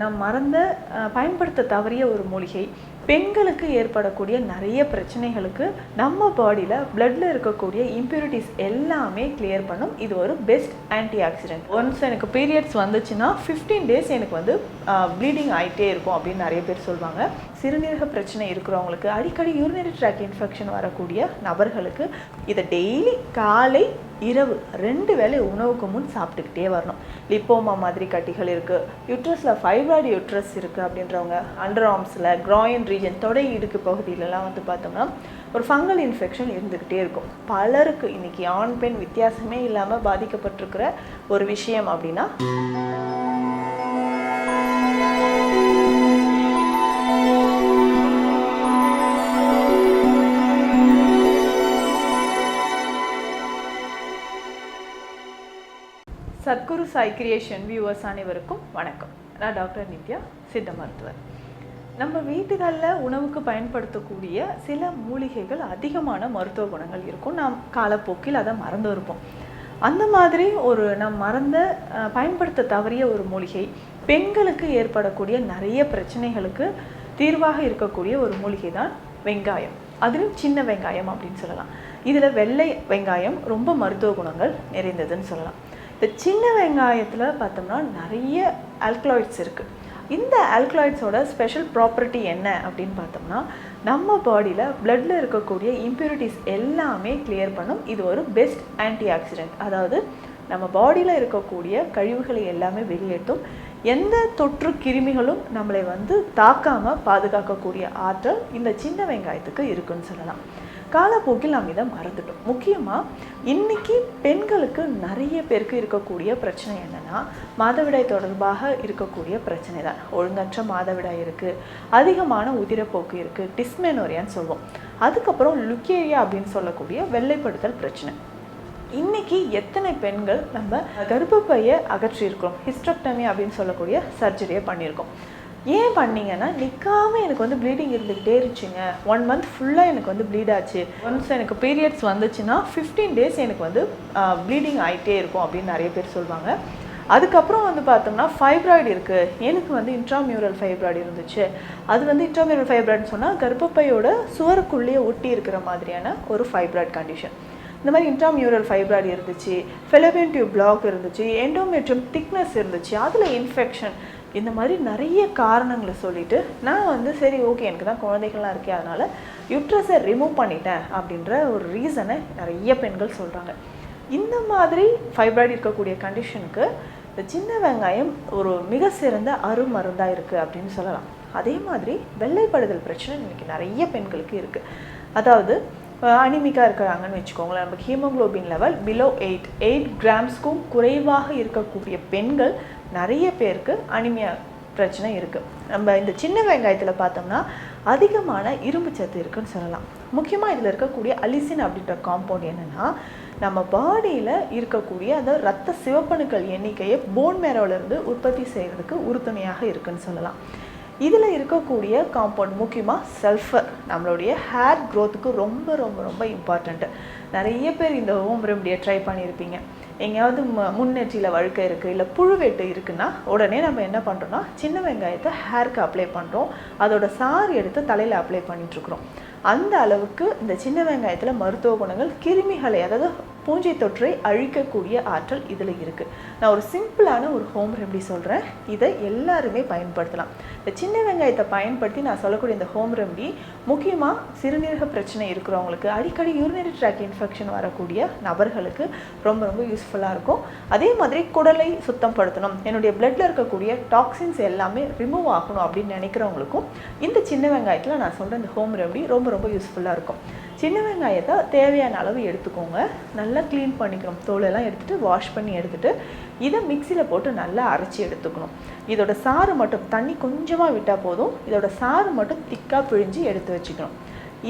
நாம் மறந்த பயன்படுத்த தவறிய ஒரு மூலிகை. பெண்களுக்கு ஏற்படக்கூடிய நிறைய பிரச்சனைகளுக்கு நம்ம பாடியில் பிளட்டில் இருக்கக்கூடிய இம்ப்யூரிட்டிஸ் எல்லாமே கிளியர் பண்ணும். இது ஒரு பெஸ்ட் ஆன்டி ஆக்சிடென்ட் ஒன்ஸ் எனக்கு பீரியட்ஸ் வந்துச்சுன்னா 15 டேஸ் எனக்கு வந்து ப்ளீடிங் ஆகிட்டே இருக்கும் அப்படின்னு நிறைய பேர் சொல்லுவாங்க சிறுநீரக பிரச்சனை இருக்கிறவங்களுக்கு அடிக்கடி யூரினரி ட்ராக் இன்ஃபெக்ஷன் வரக்கூடிய நபர்களுக்கு இதை டெய்லி காலை இரவு ரெண்டு வேளை உணவுக்கு முன் சாப்பிட்டுக்கிட்டே வரணும். லிப்போமா மாதிரி கட்டிகள் இருக்குது யூட்ரஸில் ஃபைப்ராய்டு யூட்ரஸ் இருக்குது அப்படின்றவங்க அண்டர் ஆர்ம்ஸில் க்ராயின் ரீஜன் தொடை இடுக்கு பகுதியிலலாம் வந்து பார்த்தோம்னா ஒரு ஃபங்கல் இன்ஃபெக்ஷன் இருந்துக்கிட்டே இருக்கும். பலருக்கு இன்றைக்கி ஆண் பெண் வித்தியாசமே இல்லாமல் பாதிக்கப்பட்டிருக்கிற ஒரு விஷயம் அப்படின்னா சாய் கிரியேஷன் வியூவர்ஸ் அனைவருக்கும் வணக்கம். நான் டாக்டர் நித்யா சித்த மருத்துவர். நம்ம வீடுகளில் உணவுக்கு பயன்படுத்தக்கூடிய சில மூலிகைகள் அதிகமான மருத்துவ குணங்கள் இருக்கும். நாம் காலப்போக்கில் அதை மறந்து இருப்போம் அந்த மாதிரி ஒரு நாம் மறந்த பயன்படுத்த தவறிய ஒரு மூலிகை பெண்களுக்கு ஏற்படக்கூடிய நிறைய பிரச்சனைகளுக்கு தீர்வாக இருக்கக்கூடிய ஒரு மூலிகை தான் வெங்காயம். அதிலும் சின்ன வெங்காயம் அப்படின்னு சொல்லலாம். இதில் வெள்ளை வெங்காயம் ரொம்ப மருத்துவ குணங்கள் நிறைந்ததுன்னு சொல்லலாம். இந்த சின்ன வெங்காயத்தில் பார்த்தோம்னா நிறைய ஆல்கலாய்ட்ஸ் இருக்குது இந்த ஆல்கலாய்ட்ஸோட ஸ்பெஷல் ப்ராப்பர்ட்டி என்ன அப்படின்னு பார்த்தோம்னா நம்ம பாடியில் பிளட்டில் இருக்கக்கூடிய இம்ப்யூரிட்டிஸ் எல்லாமே கிளியர் பண்ணும். இது ஒரு பெஸ்ட் ஆன்டி ஆக்சிடென்ட் அதாவது நம்ம பாடியில் இருக்கக்கூடிய கழிவுகளை எல்லாமே வெளியேற்றும். எந்த தொற்று கிருமிகளும் நம்மளை வந்து தாக்காமல் பாதுகாக்கக்கூடிய ஆற்றல் இந்த சின்ன வெங்காயத்துக்கு இருக்குன்னு சொல்லலாம். காலப்போக்கில் நாம் இதை மறந்துட்டோம். முக்கியமாக இன்னைக்கு பெண்களுக்கு நிறைய பேருக்கு இருக்கக்கூடிய பிரச்சனை என்னன்னா மாதவிடாய் தொடர்பாக இருக்கக்கூடிய பிரச்சனை தான். ஒழுங்கற்ற மாதவிடாய் இருக்குது அதிகமான உதிரப்போக்கு இருக்குது டிஸ்மெனோரியான்னு சொல்லுவோம் அதுக்கப்புறம் லுக்கேரியா அப்படின்னு சொல்லக்கூடிய வெள்ளைப்படுத்தல் பிரச்சனை. இன்னைக்கு எத்தனை பெண்கள் நம்ம கர்ப்பப்பையை அகற்றியிருக்கிறோம்? ஹிஸ்டக்டமி அப்படின்னு சொல்லக்கூடிய சர்ஜரியை பண்ணியிருக்கோம். ஏன் பண்ணீங்கன்னா நிற்காம எனக்கு வந்து ப்ளீடிங் இருந்துக்கிட்டே இருந்துச்சுங்க. ஒன் மந்த் ஃபுல்லாக எனக்கு வந்து ப்ளீட் ஆச்சு. ஒன்ஸ் எனக்கு பீரியட்ஸ் வந்துச்சுன்னா 15 டேஸ் எனக்கு வந்து ப்ளீடிங் ஆகிட்டே இருக்கும் அப்படின்னு நிறைய பேர் சொல்லுவாங்க அதுக்கப்புறம் வந்து பார்த்தோம்னா ஃபைப்ராய்டு இருக்குது எனக்கு வந்து இன்ட்ராமியூரல் ஃபைப்ராய்டு இருந்துச்சு. அது வந்து இன்ட்ராமியூரல் ஃபைப்ராய்டுன்னு சொன்னால் கர்ப்பப்பையோட சுவருக்குள்ளேயே ஒட்டி இருக்கிற மாதிரியான ஒரு ஃபைப்ராய்டு கண்டிஷன் இந்த மாதிரி இன்ட்ராமியூரல் ஃபைப்ராய்டு இருந்துச்சு. ஃபெலபியன் டியூப் பிளாக் இருந்துச்சு. எண்டோமெட்ரியம் திக்னஸ் இருந்துச்சு. அதில் இன்ஃபெக்ஷன் இந்த மாதிரி நிறைய காரணங்களை சொல்லிட்டு நான் வந்து சரி ஓகே எனக்கு தான் குழந்தைகள்லாம் இருக்கே அதனால் யுட்ரஸை ரிமூவ் பண்ணிட்டேன் அப்படின்ற ஒரு ரீசனை நிறைய பெண்கள் சொல்கிறாங்க இந்த மாதிரி ஃபைப்ராய்டு இருக்கக்கூடிய கண்டிஷனுக்கு இந்த சின்ன வெங்காயம் ஒரு மிக சிறந்த அருமருந்தாக இருக்குது அப்படின்னு சொல்லலாம். அதே மாதிரி வெள்ளைப்படுதல் பிரச்சனை இன்னைக்கு நிறைய பெண்களுக்கு இருக்குது அதாவது அனிமிக்காக இருக்கிறாங்கன்னு வச்சுக்கோங்களேன். நமக்கு haemoglobin level below eight eight கிராம்ஸ்க்கும் குறைவாக இருக்கக்கூடிய பெண்கள் நிறைய பேருக்கு அனிமியா பிரச்சனை இருக்குது நம்ம இந்த சின்ன வெங்காயத்தில் பார்த்தோம்னா அதிகமான இரும்பு சத்து இருக்குன்னு சொல்லலாம். முக்கியமாக இதில் இருக்கக்கூடிய அலிசின் அப்படின்ற காம்பவுண்ட் என்னென்னா நம்ம பாடியில் இருக்கக்கூடிய அந்த ரத்த சிவப்பணுக்கள் எண்ணிக்கையை போன் மேரோலேருந்து உற்பத்தி செய்கிறதுக்கு உறுதுணையாக இருக்குன்னு சொல்லலாம். இதில் இருக்கக்கூடிய காம்பவுண்ட் முக்கியமாக சல்ஃபர் நம்மளுடைய ஹேர் க்ரோத்துக்கு ரொம்ப ரொம்ப ரொம்ப இம்பார்ட்டண்ட்டு நிறைய பேர் இந்த ஹோம் ரெமடியை ட்ரை பண்ணியிருப்பீங்க. எங்கேயாவது ம முன்னெற்றியில் வழுக்க இருக்குது இல்லை புழுவெட்டு இருக்குன்னா உடனே நம்ம என்ன பண்ணுறோம்னா சின்ன வெங்காயத்தை ஹேருக்கு அப்ளை பண்ணுறோம் அதோட சாறு எடுத்து தலையில் அப்ளை பண்ணிட்டுருக்குறோம் அந்த அளவுக்கு இந்த சின்ன வெங்காயத்தில் மருத்துவ குணங்கள் கிருமிகளை அதாவது பூஞ்சை தொற்றை அழிக்கக்கூடிய ஆற்றல் இதில் இருக்குது நான் ஒரு சிம்பிளான ஒரு ஹோம் ரெமடி சொல்கிறேன் இதை எல்லாருமே பயன்படுத்தலாம். இந்த சின்ன வெங்காயத்தை பயன்படுத்தி நான் சொல்லக்கூடிய இந்த ஹோம் ரெமடி முக்கியமாக சிறுநீரக பிரச்சனை இருக்கிறவங்களுக்கு அடிக்கடி யூரினரி ட்ராக் இன்ஃபெக்ஷன் வரக்கூடிய நபர்களுக்கு ரொம்ப ரொம்ப யூஸ்ஃபுல்லாக இருக்கும். அதே மாதிரி குடலை சுத்தம் படுத்தணும் என்னுடைய பிளட்டில் இருக்கக்கூடிய டாக்ஸின்ஸ் எல்லாமே ரிமூவ் ஆகணும் அப்படின்னு நினைக்கிறவங்களுக்கும் இந்த சின்ன வெங்காயத்தில் நான் சொல்கிற இந்த ஹோம் ரெமடி ரொம்ப ரொம்ப யூஸ்ஃபுல்லாக இருக்கும். சின்ன வெங்காயத்தை தேவையான அளவு எடுத்துக்கோங்க. நல்லா க்ளீன் பண்ணிக்கணும். தோலெல்லாம் எடுத்துகிட்டு வாஷ் பண்ணி எடுத்துகிட்டு இதை மிக்சியில் போட்டு நல்லா அரைச்சி எடுத்துக்கணும். இதோட சாறு மட்டும் தண்ணி கொஞ்சமாக விட்டால் போதும். இதோட சாறு மட்டும் திக்காக பிழிஞ்சு எடுத்து வச்சுக்கணும்.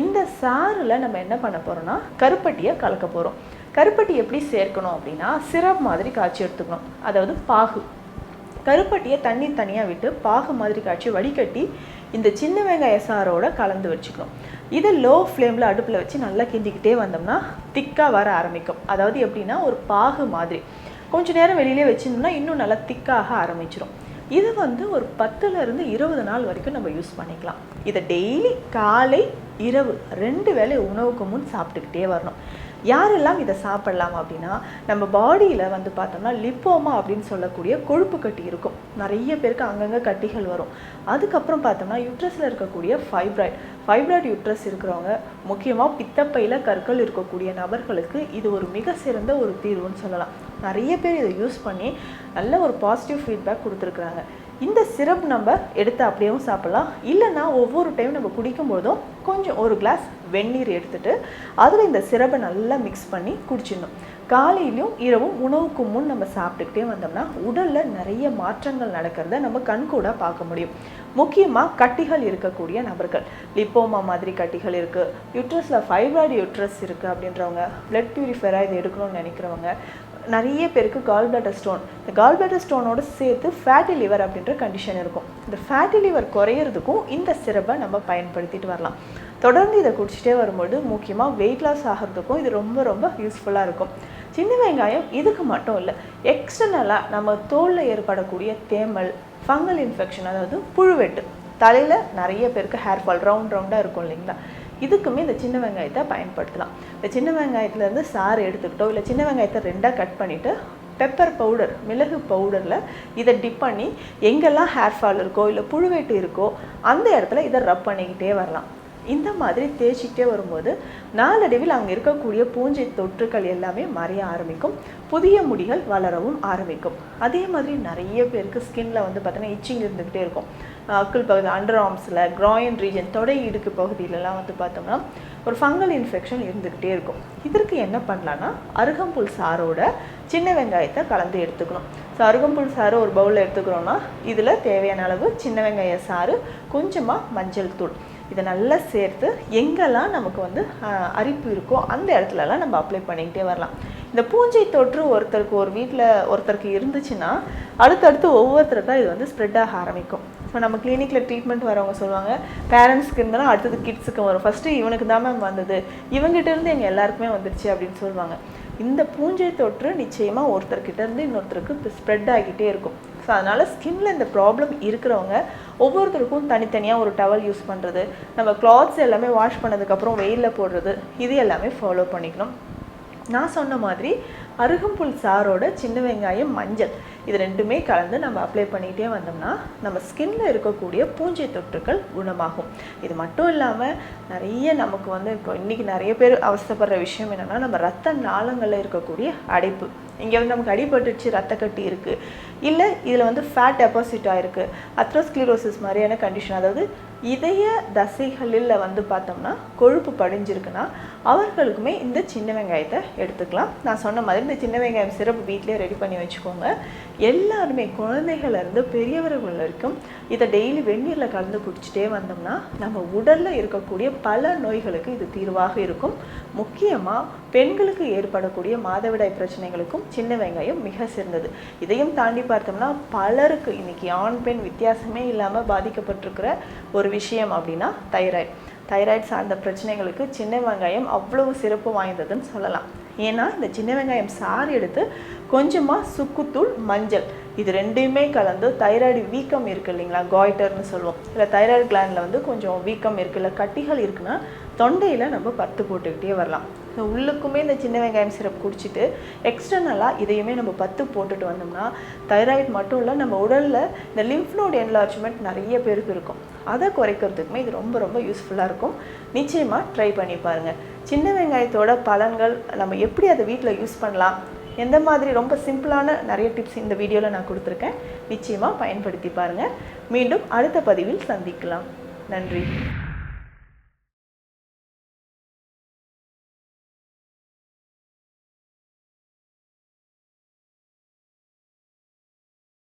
இந்த சாறில் நம்ம என்ன பண்ண போகிறோம்னா கருப்பட்டியை கலக்க போகிறோம் கருப்பட்டி எப்படி சேர்க்கணும் அப்படின்னா சிரப் மாதிரி காய்ச்சி எடுத்துக்கணும். அதாவது பாகு. கருப்பட்டியை தண்ணி தனியாக விட்டு பாகு மாதிரி காய்ச்சி வடிகட்டி இந்த சின்ன வெங்காய சாரோட கலந்து வச்சுக்கணும். இதை லோ ஃப்ளேமில் அடுப்பில் வச்சு நல்லா கிண்டிக்கிட்டே வந்தோம்னா திக்காக வர ஆரம்பிக்கும். அதாவது எப்படின்னா ஒரு பாகு மாதிரி. கொஞ்ச நேரம் வெளியிலே வச்சிருந்தோம்னா இன்னும் நல்லா திக்காக ஆரம்பிச்சிடும் இது வந்து ஒரு பத்துலேருந்து இருபது நாள் வரைக்கும் நம்ம யூஸ் பண்ணிக்கலாம். இதை டெய்லி காலை இரவு ரெண்டு வேளை உணவுக்கு முன் சாப்பிட்டுக்கிட்டே வரணும். யாரெல்லாம் இதை சாப்பிடலாம் அப்படின்னா நம்ம பாடியில் வந்து பார்த்தோம்னா லிப்போமா அப்படின்னு சொல்லக்கூடிய கொழுப்பு கட்டி இருக்கும். நிறைய பேருக்கு அங்கங்கே கட்டிகள் வரும். அதுக்கப்புறம் பார்த்தோம்னா யூட்ரஸில் இருக்கக்கூடிய ஃபைப்ராய்ட் ஃபைப்ராய்ட் யூட்ரஸ் இருக்கிறவங்க முக்கியமாக பித்தப்பையில் கற்கள் இருக்கக்கூடிய நபர்களுக்கு இது ஒரு மிக சிறந்த ஒரு தீர்வுன்னு சொல்லலாம். நிறைய பேர் இதை யூஸ் பண்ணி நல்ல ஒரு பாசிட்டிவ் ஃபீட்பேக் கொடுத்துருக்குறாங்க. இந்த சிரப் நம்ம எடுத்து அப்படியேவும் சாப்பிட்லாம். இல்லைன்னா ஒவ்வொரு டைம் நம்ம குடிக்கும்போதும் கொஞ்சம் ஒரு கிளாஸ் வெந்நீர் எடுத்துகிட்டு அதில் இந்த சிரப்பை நல்லா மிக்ஸ் பண்ணி குடிச்சிடணும். காலையிலையும் இரவும் உணவுக்கு முன் நம்ம சாப்பிட்டுக்கிட்டே வந்தோம்னா உடலில் நிறைய மாற்றங்கள் நடக்கிறத நம்ம கண்கூட பார்க்க முடியும். முக்கியமாக கட்டிகள் இருக்கக்கூடிய நபர்கள். லிப்போமா மாதிரி கட்டிகள் இருக்குது யூட்ரஸில் ஃபைப்ராய்டு யூட்ரஸ் இருக்குது அப்படின்றவங்க பிளட் பியூரிஃபைராக இது எடுக்கணும்னு நினைக்கிறவங்க நிறைய பேருக்கு கால் பிளாட்டர் ஸ்டோன் இந்த கால் பிளாட்டர் ஸ்டோனோட சேர்த்து ஃபேட்டி லிவர் அப்படின்ற கண்டிஷன் இருக்கும். இந்த ஃபேட்டி லிவர் குறையிறதுக்கும் இந்த சிரப்பை நம்ம பயன்படுத்திட்டு வரலாம். தொடர்ந்து இதை குடிச்சிட்டே வரும்போது முக்கியமாக வெயிட் லாஸ் ஆகிறதுக்கும் இது ரொம்ப ரொம்ப யூஸ்ஃபுல்லாக இருக்கும். சின்ன வெங்காயம் இதுக்கு மட்டும் இல்லை எக்ஸ்டர்னலாக நம்ம தோலில் ஏற்படக்கூடிய தேமல் ஃபங்கல் இன்ஃபெக்ஷன் அதாவது புழுவெட்டு தலையில் நிறைய பேருக்கு ஹேர் ஃபால் ரவுண்ட் ரவுண்டாக இருக்கும் இல்லைங்களா? இதுக்குமே இந்த சின்ன வெங்காயத்தை பயன்படுத்தலாம். இந்த சின்ன வெங்காயத்துலேருந்து சாறு எடுத்துக்கிட்டோ இல்லை சின்ன வெங்காயத்தை ரெண்டாக கட் பண்ணிவிட்டு பெப்பர் பவுடர் மிளகு பவுடரில் இதை டிப் பண்ணி எங்கெல்லாம் ஹேர் ஃபால் இருக்கோ இல்லை புழுவேட்டு இருக்கோ அந்த இடத்துல இதை ரப் பண்ணிக்கிட்டே வரலாம். இந்த மாதிரி தேய்ச்சிக்கிட்டே வரும்போது நாளடைவில் அங்கே இருக்கக்கூடிய பூஞ்சை தொற்றுக்கள் எல்லாமே மறைய ஆரம்பிக்கும். புதிய முடிகள் வளரவும் ஆரம்பிக்கும். அதே மாதிரி நிறைய பேருக்கு ஸ்கின்ல வந்து பார்த்தீங்கன்னா இச்சிங் இருந்துக்கிட்டே இருக்கும். அக்குள் பகுதி அண்டர் ஆர்ம்ஸில் க்ராயின் ரீஜன் தொடை இடுக்கு பகுதியிலலாம் வந்து பார்த்தோம்னா ஒரு ஃபங்கல் இன்ஃபெக்ஷன் இருந்துக்கிட்டே இருக்கும். இதற்கு என்ன பண்ணலான்னா அருகம்புல் சாரோட சின்ன வெங்காயத்தை கலந்து எடுத்துக்கணும். ஸோ அருகம்புல் சாறு ஒரு பவுலில் எடுத்துக்கிறோன்னா இதில் தேவையான அளவு சின்ன வெங்காய சாறு கொஞ்சமாக மஞ்சள் தூள். இதை நல்லா சேர்த்து எங்கெல்லாம் நமக்கு வந்து அரிப்பு இருக்கோ அந்த இடத்துலலாம் நம்ம அப்ளை பண்ணிக்கிட்டே வரலாம். இந்த பூஞ்சை தொற்று ஒருத்தருக்கு ஒரு வீட்டில் ஒருத்தருக்கு இருந்துச்சுன்னா அடுத்தடுத்து ஒவ்வொருத்தருக்கும் இது வந்து ஸ்ப்ரெட் ஆக ஆரம்பிக்கும். ஸோ நம்ம கிளினிக்கில் ட்ரீட்மெண்ட் வரவங்க சொல்லுவாங்க பேரண்ட்ஸ்க்கு இருந்தாலும் அடுத்தது கிட்ஸுக்கு வரும். ஃபஸ்ட்டு இவனுக்கு தான் மேம் வந்தது. இவங்ககிட்ட இருந்து எங்கள் எல்லாருக்குமே வந்துருச்சு அப்படின்னு சொல்லுவாங்க. இந்த பூஞ்சை தொற்று நிச்சயமாக ஒருத்தர்கிட்ட இருந்து இன்னொருத்தருக்கு ஸ்ப்ரெட் ஆகிட்டே இருக்கும். ஸோ அதனால் ஸ்கின்ல இந்த ப்ராப்ளம் இருக்கிறவங்க ஒவ்வொருத்தருக்கும் தனித்தனியாக ஒரு டவல் யூஸ் பண்ணுறது நம்ம கிளாத்ஸ் எல்லாமே வாஷ் பண்ணதுக்கப்புறம் வெயிலில் போடுறது இது எல்லாமே ஃபாலோ பண்ணிக்கணும். நான் சொன்ன மாதிரி அருகம்புல் சாரோட சின்ன வெங்காயம் மஞ்சள். இது ரெண்டுமே கலந்து நம்ம அப்ளை பண்ணிகிட்டே வந்தோம்னா நம்ம ஸ்கின்ல இருக்கக்கூடிய பூஞ்சை தொற்றுக்கள் குணமாகும். இது மட்டும் இல்லாமல் நிறைய நமக்கு வந்து இப்போ இன்றைக்கி நிறைய பேர் அவஸ்தைப்படுற விஷயம் என்னென்னா நம்ம ரத்த நாளங்களில் இருக்கக்கூடிய அடைப்பு. இங்கே வந்து நமக்கு அடிபட்டுச்சு ரத்த கட்டி இருக்குது இல்லை இதில் வந்து ஃபேட் டெபாசிட் ஆகிருக்கு அத்ரோஸ்க்ளீரோசிஸ் மாதிரியான கண்டிஷன் அதாவது இதய தசைகளில் வந்து பார்த்தோம்னா கொழுப்பு படிஞ்சிருக்குன்னா அவர்களுக்குமே இந்த சின்ன வெங்காயத்தை எடுத்துக்கலாம். நான் சொன்ன மாதிரி இந்த சின்ன வெங்காயம் சிறப்பு வீட்டிலே ரெடி பண்ணி வச்சுக்கோங்க. எல்லாருமே குழந்தைகள்ல இருந்து பெரியவர்கள் வரைக்கும் இதை டெய்லி வெந்நீரில் கலந்து குடிச்சிட்டே வந்தோம்னா நம்ம உடலில் இருக்கக்கூடிய பல நோய்களுக்கு இது தீர்வாக இருக்கும். முக்கியமாக பெண்களுக்கு ஏற்படக்கூடிய மாதவிடாய் பிரச்சனைகளுக்கும் சின்ன வெங்காயம் மிக சிறந்தது. இதையும் தாண்டி பார்த்தோம்னா பலருக்கு இன்னைக்கு ஆண் பெண் வித்தியாசமே இல்லாமல் பாதிக்கப்பட்டிருக்கிற ஒரு விஷயம் அப்படின்னா தைராய்டு. தைராய்டு சார்ந்த பிரச்சனைகளுக்கு சின்ன வெங்காயம் அவ்வளவு சிறப்பு வாய்ந்ததுன்னு சொல்லலாம். ஏன்னா இந்த சின்ன வெங்காயம் சாறு எடுத்து கொஞ்சமாக சுக்குத்தூள் மஞ்சள் இது ரெண்டையுமே கலந்து தைராய்டு வீக்கம் இருக்குது இல்லைங்களா? காய்டர்னு சொல்லுவோம். இல்லை தைராய்டு கிளாண்டில் வந்து கொஞ்சம் வீக்கம் இருக்குது இல்லை கட்டிகள் இருக்குன்னா தொண்டையில் நம்ம பத்து போட்டுக்கிட்டே வரலாம். ஸோ உள்ளுக்குமே இந்த சின்ன வெங்காயம் சிரப் குடிச்சிட்டு எக்ஸ்டர்னலாக இதையுமே நம்ம பத்து போட்டுட்டு வந்தோம்னா தைராய்டு மட்டும் இல்லை நம்ம உடலில் இந்த லிம்ஃப் நோட் என்லார்ஜ்மெண்ட் நிறைய பேருக்கு இருக்கும். அதை குறைக்கிறதுக்குமே இது ரொம்ப ரொம்ப யூஸ்ஃபுல்லாக இருக்கும். நிச்சயமாக ட்ரை பண்ணி பாருங்கள் சின்ன வெங்காயத்தோட பலன்கள் நம்ம எப்படி அதை வீட்டில் யூஸ் பண்ணலாம்? எந்த மாதிரி ரொம்ப சிம்பிளான நிறைய டிப்ஸ் இந்த வீடியோவில் நான் கொடுத்துருக்கேன். நிச்சயமாக பயன்படுத்தி பாருங்கள் மீண்டும் அடுத்த பதிவில் சந்திக்கலாம். நன்றி.